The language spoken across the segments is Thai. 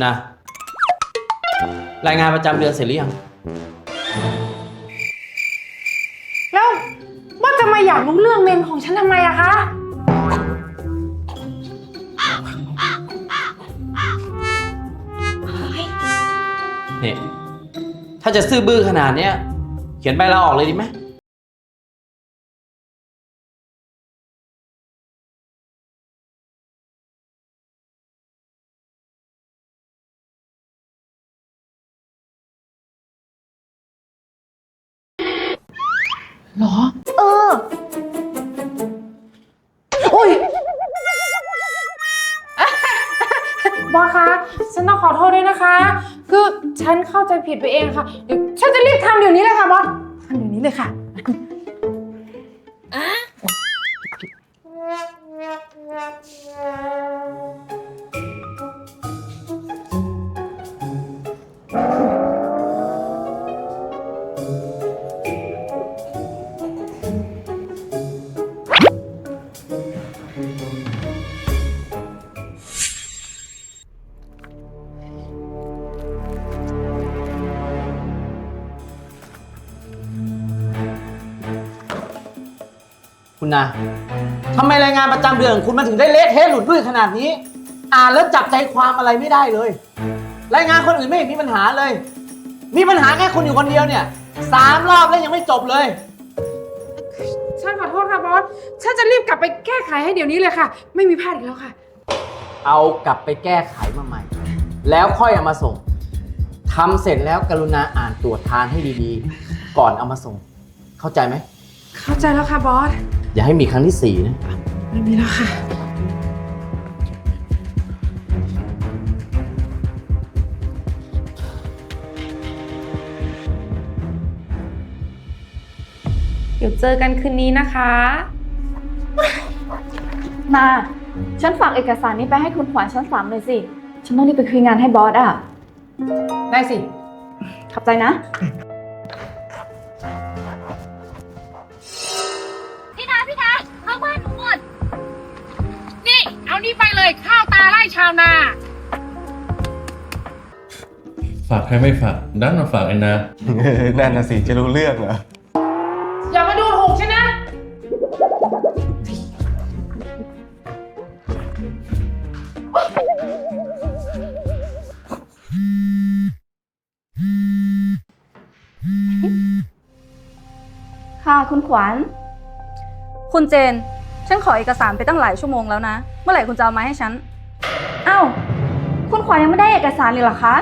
คุณนารายงานประจำเดือนเสร็จหรือยัง แล้วว่าจะมาอยากรู้เรื่องเมนของฉันทำไมอะคะนี่ถ้าจะซื่อบื้อขนาดเนี้ย เขียนใบลาออกเลยดีไหม หรอ เออ โอ้ย บอสคะฉันต้องขอโทษด้วยนะคะ คือฉันเข้าใจผิดไปเองค่ะ เดี๋ยวฉันจะรีบทำเดี๋ยวนี้เลยค่ะบอสทำเดี๋ยวนี้เลยค่ะ คุณนาทำไมรายงานประจำเดือนของคุณมันถึงได้เละเทะหลุดลุ่ยขนาดนี้ อ่านแล้วจับใจความอะไรไม่ได้เลย รายงานคนอื่นไม่เห็นมีปัญหาเลย มีปัญหาแค่คุณอยู่คนเดียวเนี่ยสามรอบแล้วยังไม่จบเลย ฉันขอโทษค่ะบอส ฉันจะรีบกลับไปแก้ไขให้เดี๋ยวนี้เลยค่ะ ไม่มีพลาดอีกแล้วค่ะ เอากลับไปแก้ไขมาใหม่ แล้วค่อยเอามาส่งทำเสร็จแล้วกรุณาอ่านตรวจทานให้ดีๆ ก่อนเอามาส่ง เข้าใจไหม เข้าใจแล้วค่ะบอส อย่าให้มีครั้งที่สี่นะไม่มีแล้วค่ะ เดี๋ยวเจอกันคืนนี้นะคะ มา ฉันฝากเอกสารนี้ไปให้คุณขวัญชั้นสามเลยสิ ฉันต้องรีบไปคุยงานให้บอสอะ ได้สิ ขอบใจนะาวตาไล่ชาวนา ฝากใครไม่ฝากดันมาฝากไอ้นานั่นน่ะสิจะรู้เรื่องเหรอ อย่ามาดูถูกฉันนะ ค่ะคุณขวัญ คุณเจน ฉันขอเอกสารไปตั้งหลายชั่วโมงแล้วนะ เมื่อไหร่คุณจะเอามาให้ฉัน อ้าว คุณขวัญยังไม่ได้เอกสารเลยเหรอคะ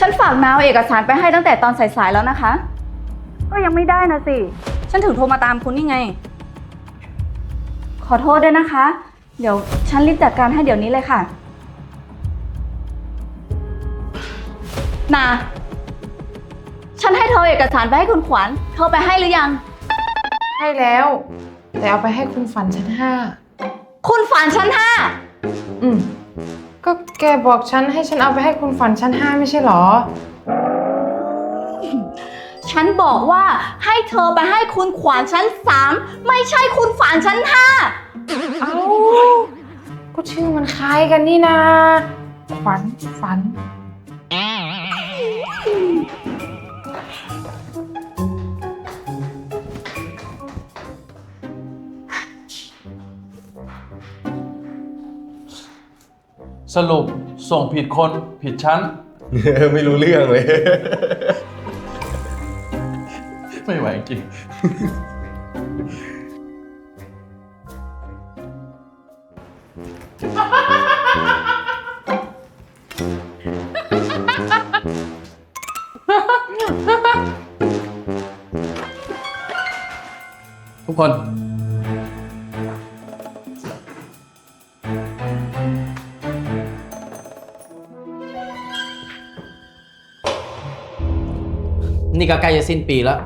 ฉันฝากมาเอาเอกสารไปให้ตั้งแต่ตอนสายๆแล้วนะคะ ก็ยังไม่ได้นะสิ ฉันถึงโทรมาตามคุณนี่ไง ขอโทษด้วยนะคะ เดี๋ยวฉันรีบจัดการให้เดี๋ยวนี้เลยค่ะ นา ฉันให้เธอเอาเอกสารไปให้คุณขวัญ เธอไปให้หรือยัง ให้แล้ว แต่เอาไปให้คุณฝันชั้นห้า คุณฝันชั้นห้าอืม ก็แกบอกฉันให้ฉันเอาไปให้คุณฝันชั้นห้าไม่ใช่เหรอ ฉันบอกว่าให้เธอไปให้คุณขวัญชั้นสามไม่ใช่คุณฝันชั้นห้าเอ้า ก็ชื่อมันคล้ายกันนี่นา ขวัญฝัน สรุปส่งผิดคนผิดชั้น ไม่รู้เรื่องเลย ไม่ไหวจริงทุกคน นี่ก็ใกล้จะสิ้นปีแล้ว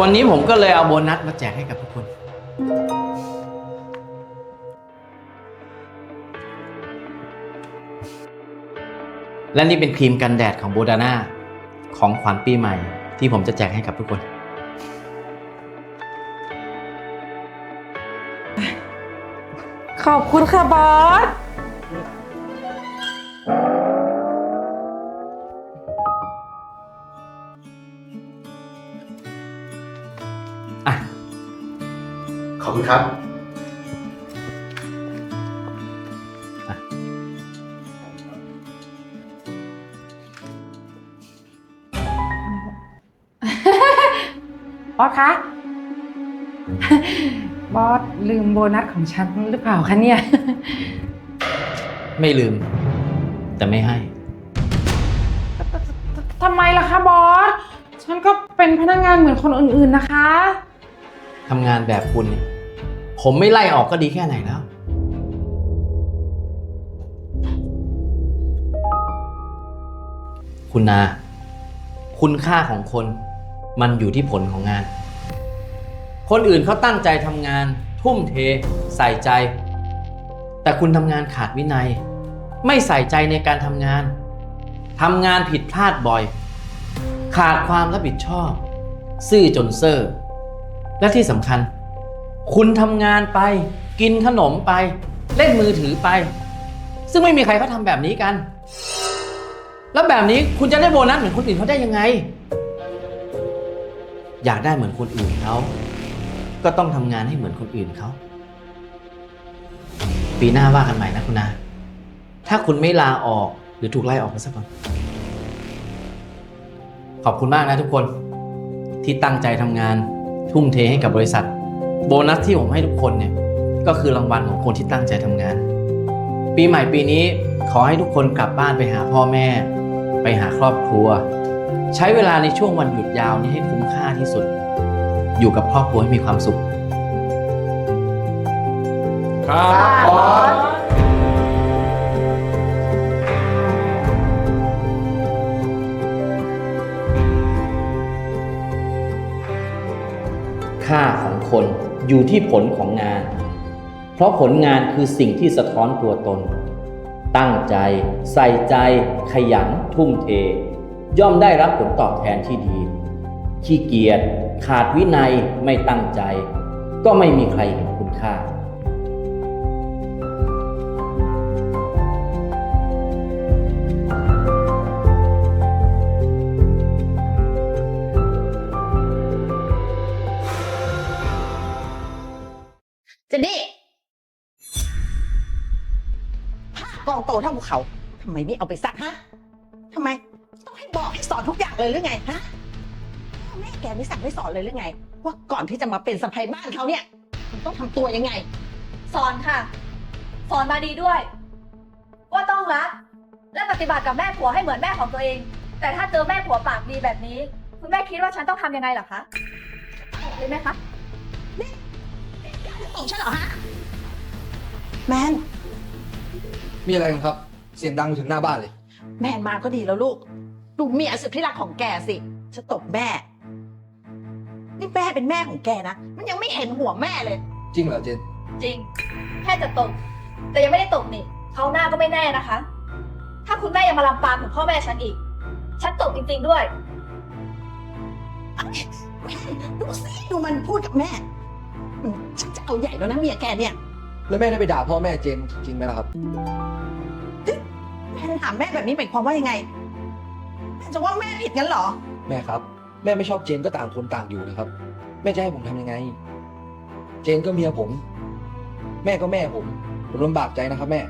วันนี้ผมก็เลยเอาโบนัสมาแจกให้กับทุกคน และนี่เป็นครีมกันแดดของโบดาน่าของขวัญปีใหม่ที่ผมจะแจกให้กับทุกคน ขอบคุณค่ะบอส คุณครับ บอสคะ บอสลืมโบนัสของฉันหรือเปล่าคะเนี่ย ไม่ลืม แต่ไม่ให้ ทำไมล่ะคะบอส ฉันก็เป็นพนักงานเหมือนคนอื่นๆนะคะ ทำงานแบบคุณเนี่ย ผมไม่ไล่ออกก็ดีแค่ไหนแล้ว คุณนา คุณค่าของคนมันอยู่ที่ผลของงาน คนอื่นเขาตั้งใจทำงาน ทุ่มเท ใส่ใจ แต่คุณทำงานขาดวินัย ไม่ใส่ใจในการทำงานทำงานผิดพลาดบ่อย ขาดความรับผิดชอบ ซื่อจนเซ่อและที่สำคัญ คุณทำงานไป กินขนมไป เล่นมือถือไป ซึ่งไม่มีใครเขาทำแบบนี้กัน แล้วแบบนี้คุณจะได้โบนัสเหมือนคนอื่นเขาได้ยังไง อยากได้เหมือนคนอื่นเขาก็ต้องทำงานให้เหมือนคนอื่นเขาปีหน้าว่ากันใหม่นะคุณนาถ้าคุณไม่ลาออกหรือถูกไล่ออกไปสักก่อนขอบคุณมากนะทุกคนที่ตั้งใจทำงานทุ่มเทให้กับบริษัท โบนัสที่ผมให้ทุกคนเนี่ยก็คือรางวัลของคนที่ตั้งใจทำงาน ปีใหม่ปีนี้ขอให้ทุกคนกลับบ้านไปหาพ่อแม่ ไปหาครอบครัว ใช้เวลาในช่วงวันหยุดยาวนี้ให้คุ้มค่าที่สุด อยู่กับครอบครัวให้มีความสุข ครับบอสค่าของคน อยู่ที่ผลของงาน เพราะผลงานคือสิ่งที่สะท้อนตัวตน ตั้งใจ ใส่ใจ ขยัน ทุ่มเท ย่อมได้รับผลตอบแทนที่ดี ขี้เกียจขาดวินัยไม่ตั้งใจ ก็ไม่มีใครเห็นคุณค่า เท่าภูเขาทำไมไม่เอาไปซักฮะทำไม ต้องให้บอกให้สอนทุกอย่างเลยหรือไงฮะพ่อแม่แกไม่สั่งไม่สอนเลยหรือไง ว่าก่อนที่จะมาเป็นสะใภ้บ้านเขาเนี่ยมันต้องทำตัวยังไง สอนค่ะ สอนมาดีด้วย ว่าต้องรัก และปฏิบัติกับแม่ผัวให้เหมือนแม่ของตัวเอง แต่ถ้าเจอแม่ผัวปากดีแบบนี้ คุณแม่คิดว่าฉันต้องทำยังไงเหรอคะบอกเลยไหมคะส่งฉันเหรอฮะ มีอะไรกันครับ เสียงดังถึงหน้าบ้านเลย แมนมาก็ดีแล้วลูก ดูเมียสุดที่รักของแกสิจะตบแม่ นี่แม่เป็นแม่ของแกนะ มันยังไม่เห็นหัวแม่เลย จริงเหรอเจนจริง แค่จะตกแต่ยังไม่ได้ตกนี่เขาวหน้าก็ไม่แน่นะคะ ถ้าคุณแม่ยังมาลำปางถึงพ่อแม่ฉันอีก ฉันตกจริง ๆด้วย ดูสิดูมันพูดกับแม่อืมฉันจะเอาใหญ่แล้วนะเมียแกเนี่ย แล้วแม่ได้ไปด่าพ่อแม่เจนจริงไหมล่ะครับ แม่ถามแม่แบบนี้หมายความว่ายังไงแม่จะว่าแม่ผิดงั้นเหรอ แม่ครับ แม่ไม่ชอบเจนก็ต่างคนต่างอยู่นะครับ แม่จะให้ผมทำยังไง เจนก็เมียผม แม่ก็แม่ผมผมลำบากใจนะครับ แม่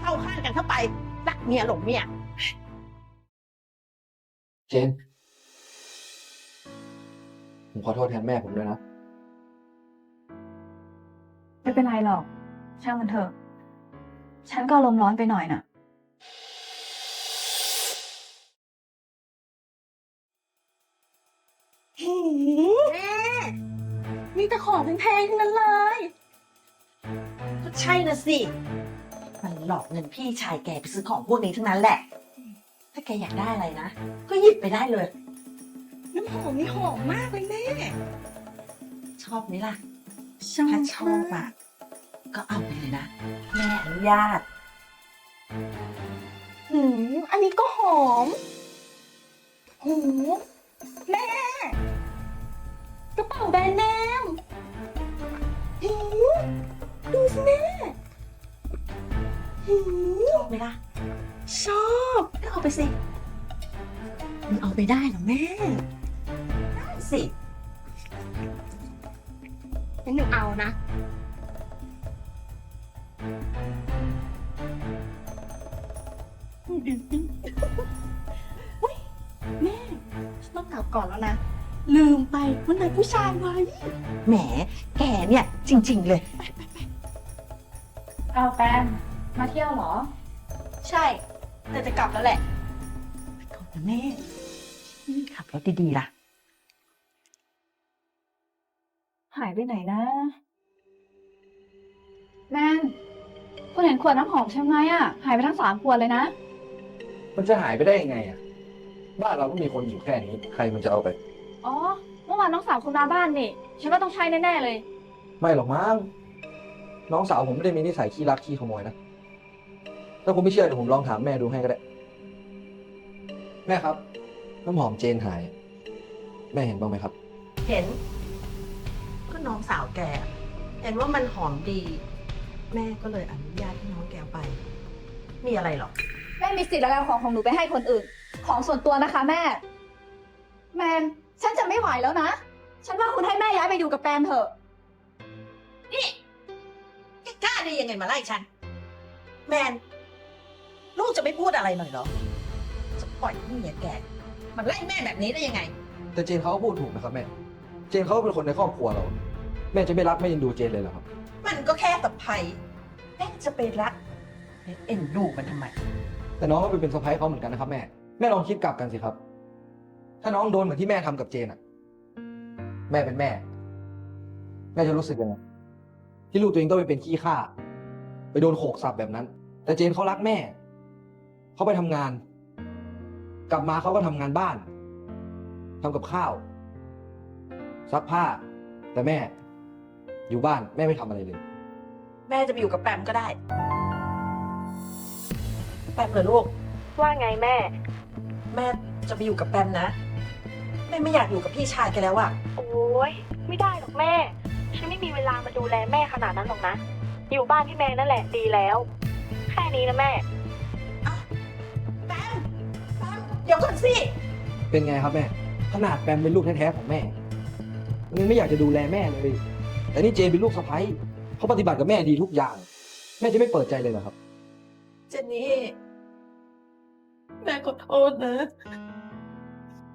เข้าข้างกันเข้าไปรักเมียหลงเมีย เจน ผมขอโทษแทนแม่ผมด้วยนะ ไม่เป็นไรหรอก ช่างมันเถอะ ฉันก็ลมณ์ร้อนไปหน่อยน่ะ แม่มีแต่ของแพงๆทั้งนั้นเลย ก็ใช่นะสิ มันหลอกเงินพี่ชายแกไปซื้อของพวกนี้ทั้งนั้นแหละ ถ้าแกอยากได้อะไรนะ ก็หยิบไปได้เลย น้ำหอมนี่หอมมากเลยแม่ ชอบไหมล่ะ ถ้าชอบอะ ก็เอาไปเลยนะ แม่อนุญาตหืมอันนี้ก็หอม หูแม่กระเป๋าเป๋าแบรนด์เนมหืมดูสิแม่หืมชอบไหมล่ะ ชอบก็เอาไปสิ มันเอาไปได้เหรอแม่ได้ สิงั้นหนูเอานะ อุ๊ยแม่ฉันต้องกลับก่อนแล้วนะ ลืมไปว่านัดผู้ชายไว้ แหม แกเนี่ย จริง ๆ เลย เอาแปมมาเที่ยวเหรอ ใช่ แต่จะกลับแล้วแหละก่อนนะแม่ ขับรถดี ๆ ล่ะ ไปไหนนะ แมนคุณเห็นขวดน้ำหอมใช่ไหมอะ หายไปทั้งสามขวดเลยนะ มันจะหายไปได้ยังไงอะ บ้านเราก็มีคนอยู่แค่นี้ ใครมันจะเอาไป อ๋อ เมื่อวานน้องสาวคุณมาบ้านนี่ ฉันว่าต้องใช่แน่ ๆ เลย ไม่หรอกมั้ง น้องสาวผมไม่ได้มีนิสัยขี้รักขี้ขโมยนะ ถ้าคุณไม่เชื่อเดี๋ยวผมลองถามแม่ดูให้ก็ได้ แม่ครับ น้ำหอมเจนหาย แม่เห็นบ้างไหมครับ เห็นก็ น้องสาวแก เห็นว่ามันหอมดี แม่ก็เลยอนุญาตให้น้องแกเอาไป มีอะไรหรอกแม่มีสิทธิ์อะไรเอาของของหนูไปให้คนอื่น ของส่วนตัวนะคะแม่ แมนฉันจะไม่ไหวแล้วนะ ฉันว่าคุณให้แม่ย้ายไปอยู่กับแปมเถอะ แกกล้าได้ยังไงมาไล่ฉัน แมน ลูกจะไม่พูดอะไรหน่อยเหรอ จะปล่อยให้เมียแก มันไล่แม่แบบนี้ได้ยังไง แต่เจนเขาก็พูดถูกนะครับแม่ เจนเขาก็เป็นคนในครอบครัวเรา แม่จะไม่รักไม่เอ็นดูเจนเลยเหรอครับ มันก็แค่ตะไคร้แม่จะไปรักและเอ็นดูมันทำไม แต่น้องก็ไปเป็นสะพ้ายเขาเหมือนกันนะครับแม่ แม่ลองคิดกลับกันสิครับ ถ้าน้องโดนเหมือนที่แม่ทำกับเจนอะแม่เป็นแม่ แม่จะรู้สึกยังไงที่ลูกตัวเองต้องไปเป็นขี้ข้าไปโดนโขกสับแบบนั้น แต่เจนเขารักแม่ เขาไปทำงาน กลับมาเขาก็ทำงานบ้านทำกับข้าวซักผ้า แต่แม่ อยู่บ้านแม่ไม่ทำอะไรเลย แม่จะไปอยู่กับแปมก็ได้ แปมเหรอลูก ว่าไงแม่ แม่จะไปอยู่กับแปมนะ แม่ไม่อยากอยู่กับพี่ชายแกแล้วอะโอ้ยไม่ได้หรอกแม่ ฉันไม่มีเวลามาดูแลแม่ขนาดนั้นหรอกนะ อยู่บ้านพี่แม่นั่นแหละดีแล้ว แค่นี้นะแม่ แปมแปมเดี๋ยวก่อนสิ เป็นไงครับแม่ ขนาดแปมเป็นลูกแท้ๆของแม่มันยังไม่อยากจะดูแลแม่เลย แต่นี่เจนเป็นลูกสะใภ้เขาปฏิบัติกับแม่ดีทุกอย่าง แม่จะไม่เปิดใจเลยเหรอครับ เจนนี่ แม่ขอโทษนะ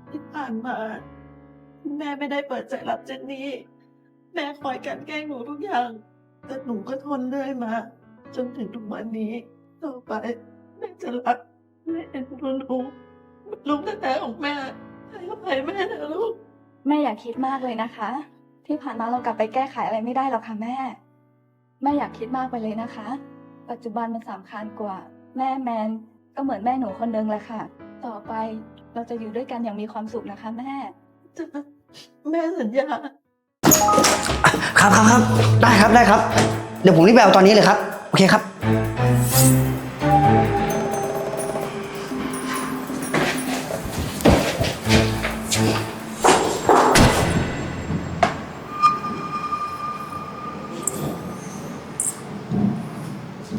ที่ผ่านมาแม่ไม่ได้เปิดใจรับเจนนี่ แม่คอยกลันแกล้งหนูทุกอย่าง แต่หนูก็ทนเรื่อยมา จนถึงทุกวันนี้ ต่อไป แม่จะรักและเอ็นดูหนูเหมือนลูกแท้ๆของแม่ให้อภัยแม่นะลูก แม่อย่าคิดมากเลยนะคะ ที่ผ่านมาเรากลับไปแก้ไขอะไรไม่ได้หรอกค่ะแม่ แม่อยากคิดมากไปเลยนะคะ ปัจจุบันมันสำคัญกว่า แม่แมนก็เหมือนแม่หนูคนนึงแหละค่ะ ต่อไปเราจะอยู่ด้วยกันอย่างมีความสุขนะคะแม่ แม่สัญญา ครับครับครับได้ครับได้ครับ เดี๋ยวผมรีบไปเอาตอนนี้เลยครับ โอเคครับ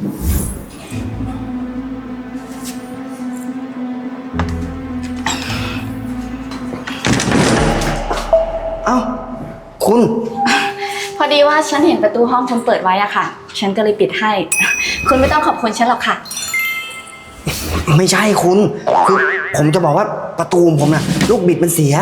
เอ้า คุณ พอดีว่าฉันเห็นประตูห้องคุณเปิดไว้อะค่ะ ฉันก็เลยปิดให้ คุณไม่ต้องขอบคุณฉันหรอกค่ะ ไม่ใช่คุณ คือผมจะบอกว่าประตูของผมนะลูกบิดมันเสีย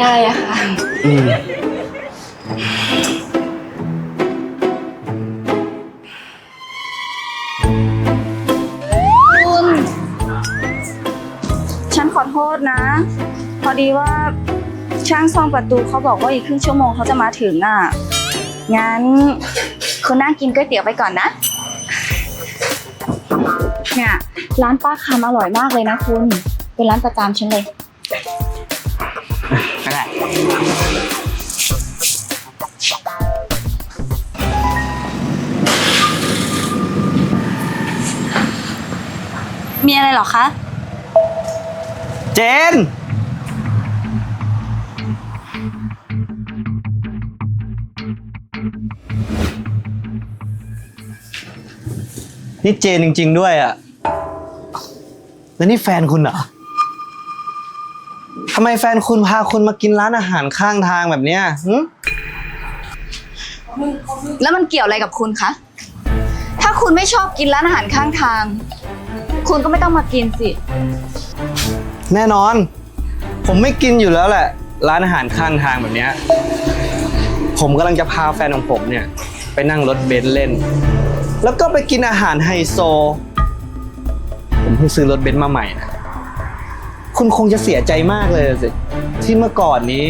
ได้อะค่ะ อืมคุณฉันขอโทษนะ พอดีว่าช่างซ่อมประตูเขาบอกว่าอีกครึ่งชั่วโมงเขาจะมาถึงอะ งั้นคุณนั่งกินก๋วยเตี๋ยวไปก่อนนะ เนี่ยร้านป้าคำอร่อยมากเลยนะคุณ เป็นร้านประจำฉันเลย มีอะไรหรอคะ เจน นี่เจนจริง ๆ ด้วยอะ แล้วนี่แฟนคุณเหรอำไมแฟนคุณพาคุณมากินร้านอาหารข้างทางแบบเนี้ยหึแล้วมันเกี่ยวอะไรกับคุณคะ ถ้าคุณไม่ชอบกินร้านอาหารข้างทาง คุณก็ไม่ต้องมากินสิ แน่นอน ผมไม่กินอยู่แล้วแหละ ร้านอาหารข้างทางแบบเนี้ยผมกำลังจะพาแฟนของผมเนี่ย ไปนั่งรถเบนซ์เล่น แล้วก็ไปกินอาหารไฮโซ ผมเพิ่งซื้อรถเบนซ์มาใหม่นะ คุณคงจะเสียใจมากเลยสิ ที่เมื่อก่อนนี้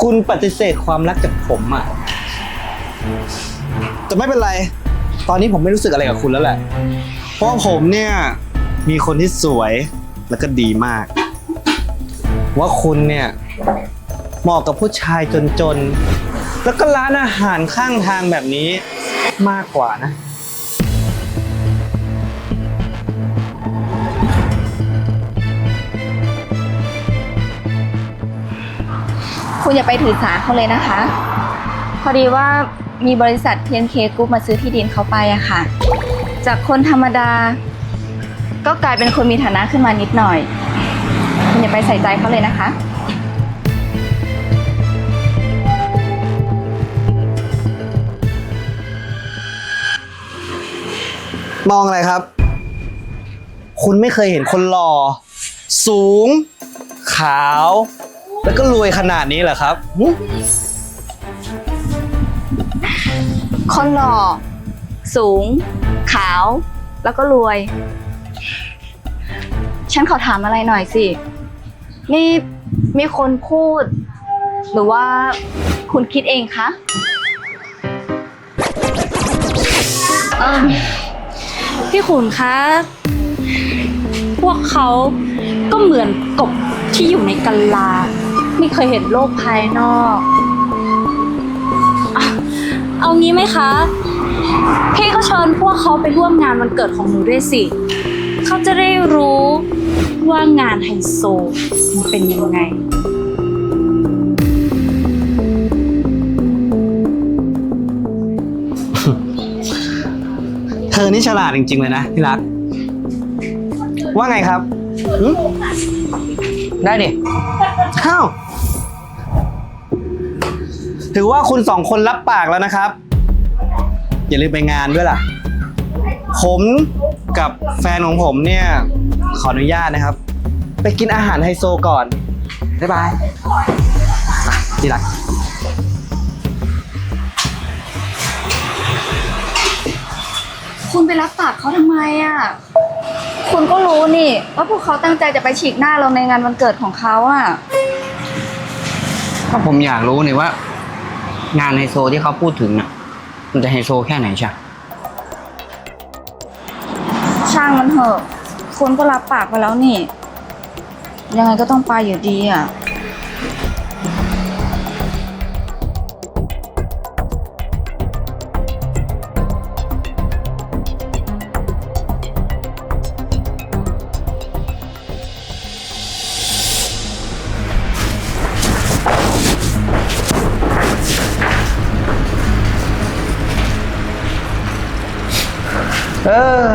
คุณปฏิเสธความรักจากผมอะแต่ไม่เป็นไร ตอนนี้ผมไม่รู้สึกอะไรกับคุณแล้วแหละ เพราะผมเนี่ย มีคนที่สวยแล้วก็ดีมาก ว่าคุณเนี่ย เหมาะกับผู้ชายจนๆ แล้วก็ร้านอาหารข้างทางแบบนี้มากกว่านะ คุณอย่าไปถือสาเขาเลยนะคะ พอดีว่ามีบริษัท TNK Group มาซื้อที่ดินเขาไปอะค่ะ จากคนธรรมดา ก็กลายเป็นคนมีฐานะขึ้นมานิดหน่อย คุณอย่าไปใส่ใจเขาเลยนะคะ มองอะไรครับ คุณไม่เคยเห็นคนหล่อสูง ขาว แล้วก็รวยขนาดนี้เหรอครับหึคนหล่อสูง ขาว แล้วก็รวย ฉันขอถามอะไรหน่อยสิ นี่มีคนพูด หรือว่าคุณคิดเองคะเออพี่ขุนคะ พวกเขาก็เหมือนกบที่อยู่ในกะลา ไม่เคยเห็นโลกภายนอกอเอางี้ไหมคะ พี่ก็เชิญพวกเขาไปร่วมงานวันเกิดของหนูด้วยสิ เขาจะได้รู้ว่างานไฮโซมันเป็นยังไง เธอนี่ฉลาดจริง ๆ เลยนะที่รัก ว่าไงครับหึได้ดิอ้าว ถือว่าคุณสองคนรับปากแล้วนะครับ อย่าลืมไปงานด้วยล่ะ ผมกับแฟนของผมเนี่ย ขออนุญาตนะครับ ไปกินอาหารไฮโซก่อน บ๊ายบายอะที่รักคุณไปรับปากเขาทำไมอะ คุณก็รู้นี่ ว่าพวกเขาตั้งใจจะไปฉีกหน้าเราในงานวันเกิดของเขาอะ ก็ผมอยากรู้นี่ว่า งานไฮโซที่เขาพูดถึงน่ะ มันจะไฮโซแค่ไหนใช่ช่างมันเถอะคนก็รับปากไปแล้วนี่ ยังไงก็ต้องไปอยู่ดีอะ เออ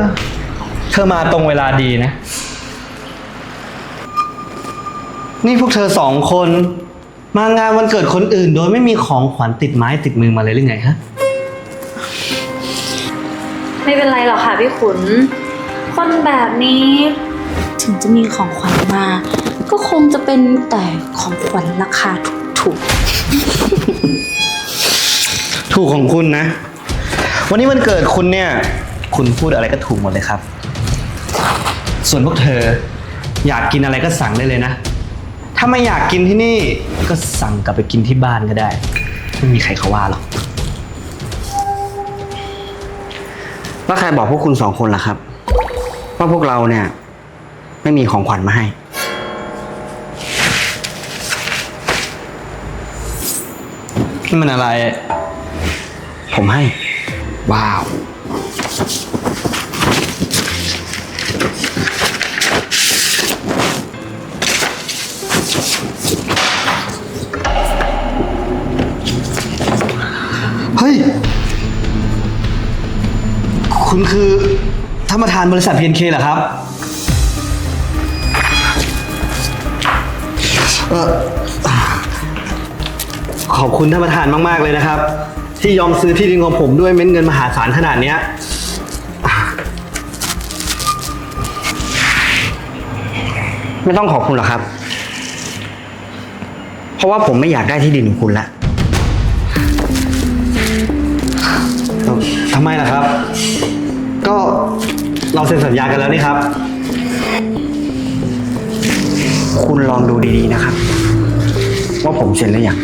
เธอมาตรงเวลาดีนะ นี่พวกเธอสองคน มางานวันเกิดคนอื่น โดยไม่มีของขวัญติดไม้ติดมือมาเลยหรือไงฮะ ไม่เป็นไรหรอกค่ะพี่ขุน คนแบบนี้ ถึงจะมีของขวัญมา ก็คงจะเป็นแต่ของขวัญราคาถูกถูกของคุณนะ วันนี้วันเกิดคุณเนี่ย คุณพูดอะไรก็ถูกหมดเลยครับ ส่วนพวกเธอ อยากกินอะไรก็สั่งได้เลยนะ ถ้าไม่อยากกินที่นี่ก็สั่งกลับไปกินที่บ้านก็ได้ ไม่มีใครเขาว่าหรอก แล้วใครบอกพวกคุณสองคนล่ะครับ ว่าพวกเราเนี่ย ไม่มีของขวัญมาให้ นี่มันอะไร ผมให้ ว้าว คุณคือท่านประธานบริษัท PNK เคเหรอครับ เออขอบคุณท่านประธานมาก ๆ เลยนะครับ ที่ยอมซื้อที่ดินของผมด้วยเม็ดเงินมหาศาลขนาดเนี้ยไม่ต้องขอบคุณหรอกครับ เพราะว่าผมไม่อยากได้ที่ดินของคุณละทำไมล่ะครับ เราเซ็นสัญญากันแล้วนี่ครับ คุณลองดูดีๆนะครับ ว่าผมเซ็นหรือยัง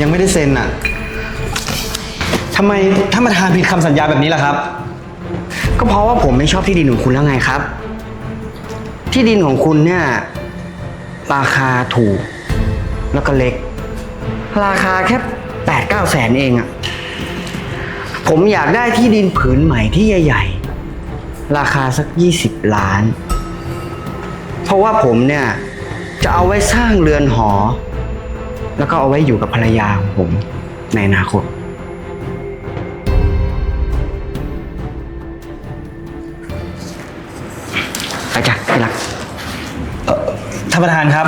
ยังไม่ได้เซ็นอะทำไมท่านประธานผิดคำสัญญาแบบนี้ล่ะครับ ก็เพราะว่าผมไม่ชอบที่ดินของคุณแล้วไงครับ ที่ดินของคุณเนี่ยราคาถูก แล้วก็เล็ก ราคาแค่แปดเก้าแสนเองอะ ผมอยากได้ที่ดินผืนใหม่ที่ใหญ่ ๆ ราคาสักยี่สิบล้าน เพราะว่าผมเนี่ยจะเอาไว้สร้างเรือนหอ แล้วก็เอาไว้อยู่กับภรรยาของผมในอนาคต ไปจ้ะไปรัก ท่านประธานครับ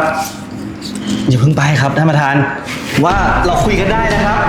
อย่าเพิ่งไปครับท่านประธานว่าเราคุยกันได้นะครับ